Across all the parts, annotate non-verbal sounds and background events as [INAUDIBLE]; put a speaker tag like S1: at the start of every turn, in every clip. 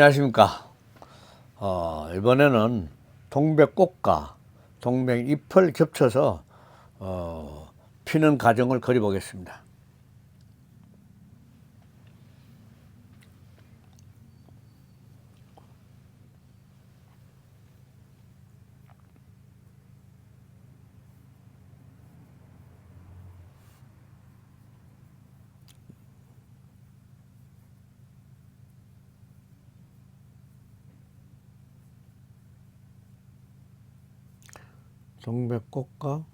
S1: 안녕하십니까. 어, 이번에는 동백꽃과 동백잎을 겹쳐서 어, 피는 과정을 그려보겠습니다. 동백꽃과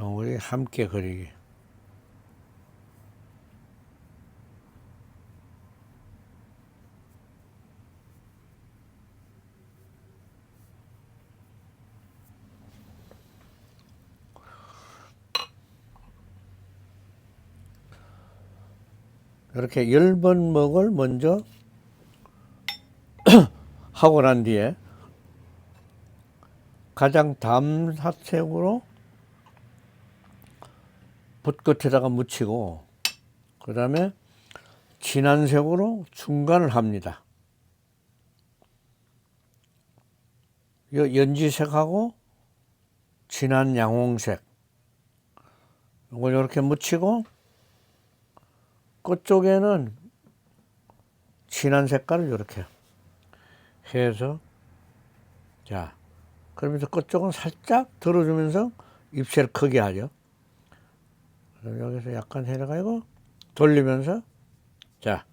S1: 우리 함께 그리기. 이렇게 열 번 먹을 먼저 [CLEARS THROAT] 하고 난 뒤에 가장 담사색으로 붓끝에다가 묻히고 그 다음에 진한 색으로 중간을 합니다. 요 연지색하고 진한 양홍색 이걸 이렇게 묻히고 끝쪽에는 진한 색깔을 이렇게 해서 자 그러면서 끝쪽은 살짝 들어주면서 잎새를 크게 하죠. 여기서 약간 내려가고 돌리면서 자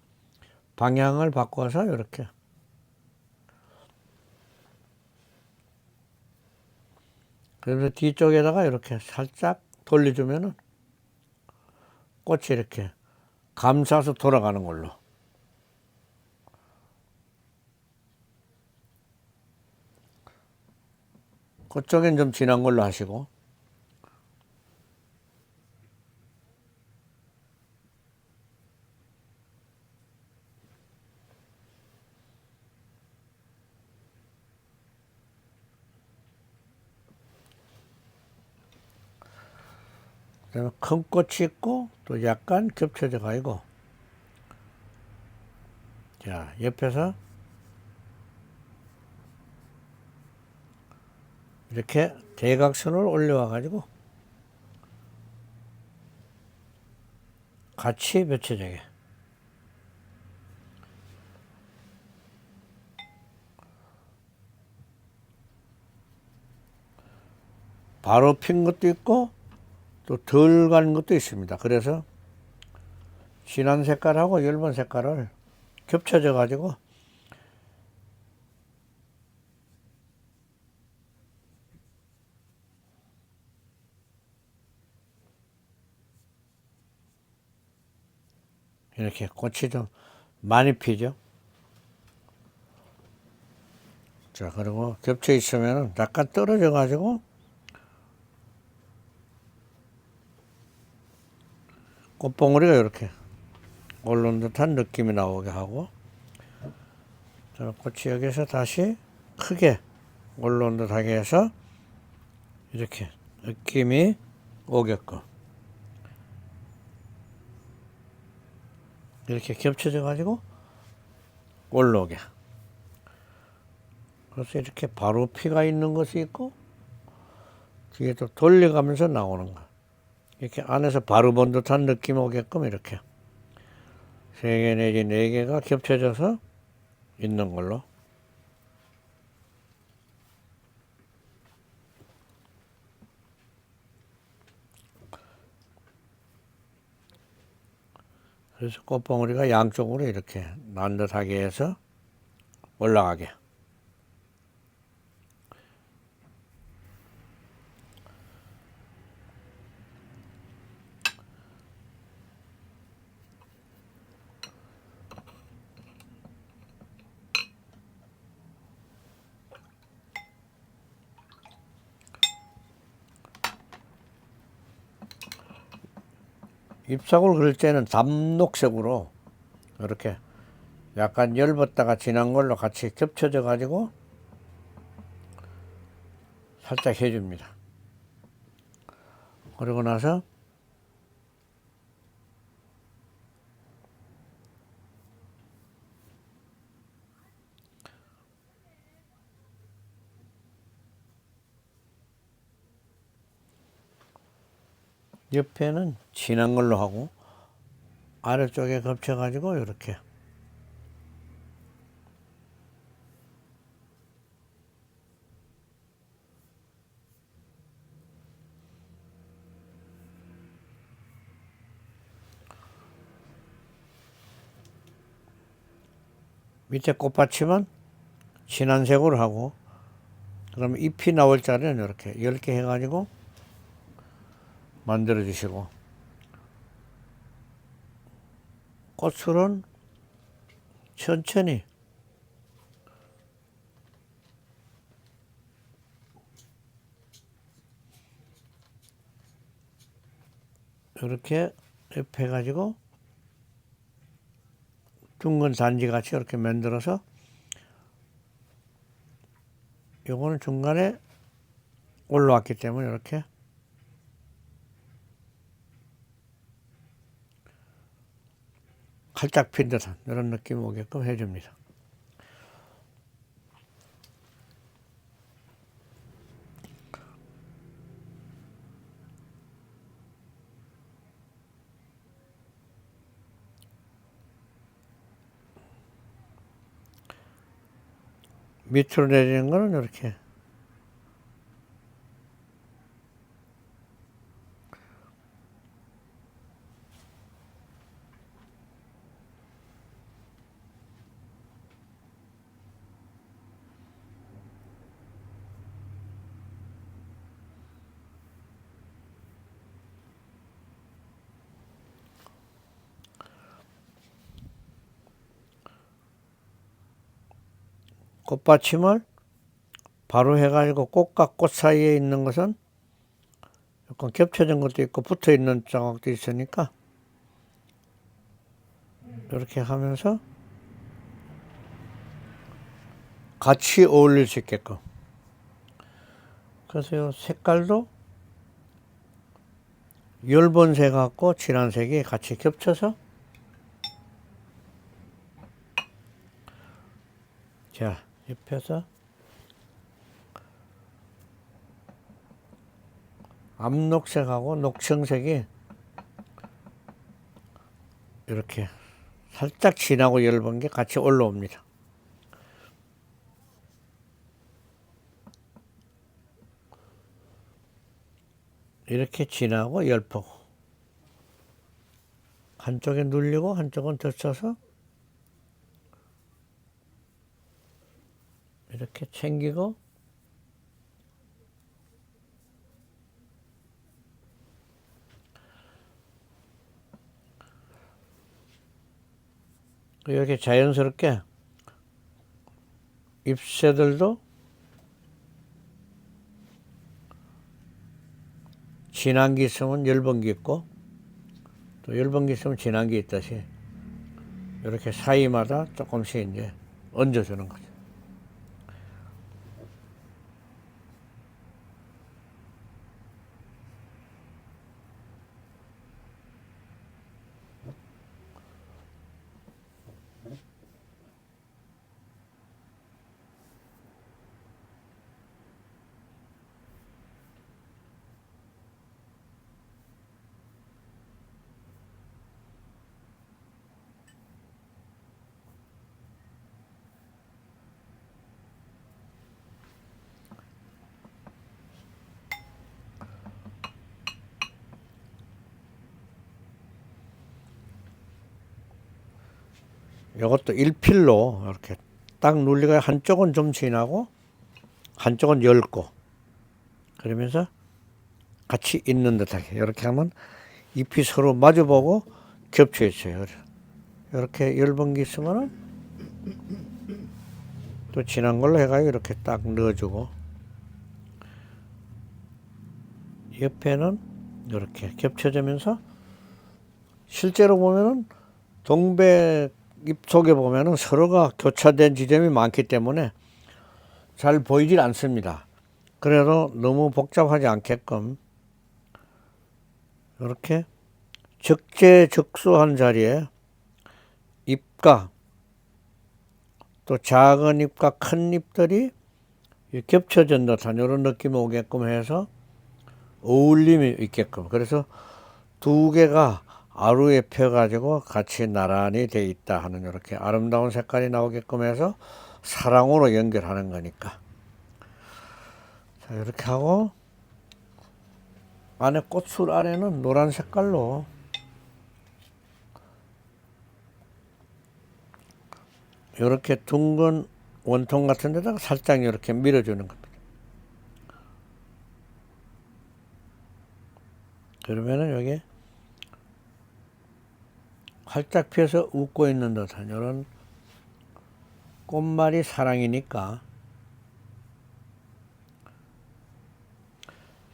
S1: 방향을 바꿔서 이렇게 그러면서 뒤쪽에다가 이렇게 살짝 돌려주면은 꽃이 이렇게 감싸서 돌아가는 걸로. 그쪽엔 좀 진한 걸로 하시고. 그다음에 큰 꽃이 있고 또 약간 겹쳐져 가지고 자 옆에서 이렇게 대각선을 올려와 가지고 같이 맺혀지게 바로 핀 것도 있고 또덜간 것도 있습니다. 그래서 진한 색깔하고 엷은 색깔을 겹쳐져 가지고 이렇게 꽃이 좀 많이 피죠. 자, 그리고 겹쳐 있으면 약간 떨어져 가지고 꽃봉오리가 이렇게 올른 듯한 느낌이 나오게 하고 저는 꽃이 여기서 다시 크게 올라온 듯하게 해서 이렇게 느낌이 오게끔 이렇게 겹쳐져 가지고 올라오게. 그래서 이렇게 바로 피가 있는 것이 있고 뒤에 또 돌려가면서 나오는 거 이렇게 안에서 바로 본 듯한 느낌 오게끔 이렇게 세 개 내지 네 개가 겹쳐져서 있는 걸로. 그래서 꽃봉오리가 양쪽으로 이렇게 난듯하게 해서 올라가게 잎사귀를 그릴 때는 담록색으로 이렇게 약간 열었다가 진한 걸로 같이 겹쳐져 가지고 살짝 해줍니다. 그러고 나서 옆에는 진한 걸로 하고 아래쪽에 겹쳐가지고 이렇게. 밑에 꽃받침은 진한 색으로 하고 그러면 잎이 나올 자리는 이렇게 10개 해가지고 만들어 주시고. 꽃술은 천천히. 이렇게 옆에 해가지고 둥근 단지 같이 이렇게 만들어서 요거는 중간에 올라왔기 때문에 이렇게 활짝 핀 듯한 이런 느낌 오게끔 해줍니다. 밑으로 내리는 거는 이렇게 꽃받침을 바로 해가지고 꽃과 꽃 사이에 있는 것은 약간 겹쳐진 것도 있고 붙어 있는 자국도 있으니까 이렇게 하면서 같이 어울릴 수 있게끔. 그래서 요 색깔도 열번색 갖고 진한 색이 같이 겹쳐서 자 옆에서 암녹색하고 녹청색이 이렇게 살짝 진하고 엷은 게 같이 올라옵니다. 이렇게 진하고 엷고 한쪽에 눌리고 한쪽은 젖혀서 이렇게 챙기고 이렇게 자연스럽게 잎새들도 진한 게 있으면 엷은 게 있고 또 엷은 게 있으면 진한 게 있다시 이렇게 사이마다 조금씩 이제 얹어주는 거죠. 이것도 일필로 이렇게 딱 눌리가 한쪽은 좀 진하고 한쪽은 엷고 그러면서 같이 있는 듯하게 이렇게 하면 잎이 서로 마주보고 겹쳐 있어요. 이렇게 게 있으면은 또 진한 걸로 해가지고 이렇게 딱 넣어주고 옆에는 이렇게 겹쳐지면서 실제로 보면은 동백 잎 속에 보면은 서로가 교차된 지점이 많기 때문에 잘 보이질 않습니다. 그래도 너무 복잡하지 않게끔 이렇게 적재적소한 자리에 잎과 또 작은 잎과 큰 잎들이 겹쳐진 듯한 이런 느낌이 오게끔 해서 어울림이 있게끔 그래서 두 개가 아루에 펴가지고 같이 나란히 돼 있다 하는 이렇게 아름다운 색깔이 나오게끔 해서 사랑으로 연결하는 거니까 자 이렇게 하고 안에 꽃술 아래는 노란 색깔로 이렇게 둥근 원통 같은 데다가 살짝 이렇게 밀어주는 겁니다. 그러면은 여기 활짝 펴서 웃고 있는 듯한 이런 꽃말이 사랑이니까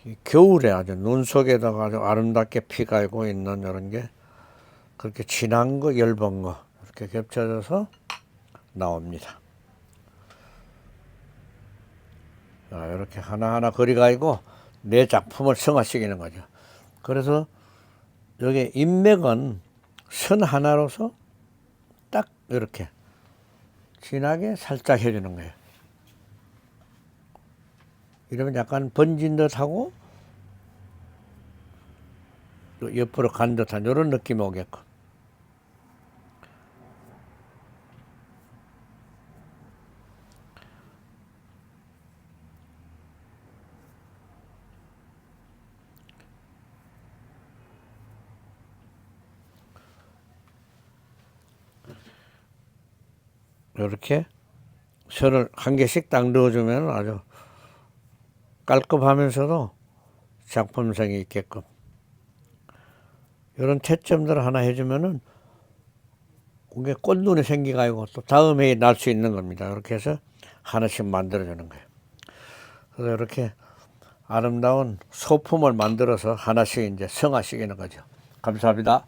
S1: 이 겨울에 아주 눈 속에다가 아주 아름답게 피가고 있는 이런 게 그렇게 진한 거, 엷은 거 이렇게 겹쳐져서 나옵니다. 자, 이렇게 하나하나 거리가지고 내 작품을 성화시키는 거죠. 그래서 여기 인맥은 선 하나로서 딱 이렇게 진하게 살짝 해주는 거예요. 이러면 약간 번진 듯하고 또 옆으로 간 듯한 이런 느낌이 오게끔. 이렇게 선을 한 개씩 딱 넣어주면 아주 깔끔하면서도 작품성이 있게끔 이런 채점들을 하나 해주면은 그게 꽃눈이 생기가지고 또 다음 해에 날 수 있는 겁니다. 이렇게 해서 하나씩 만들어주는 거예요. 그래서 이렇게 아름다운 소품을 만들어서 하나씩 이제 성화시키는 거죠. 감사합니다.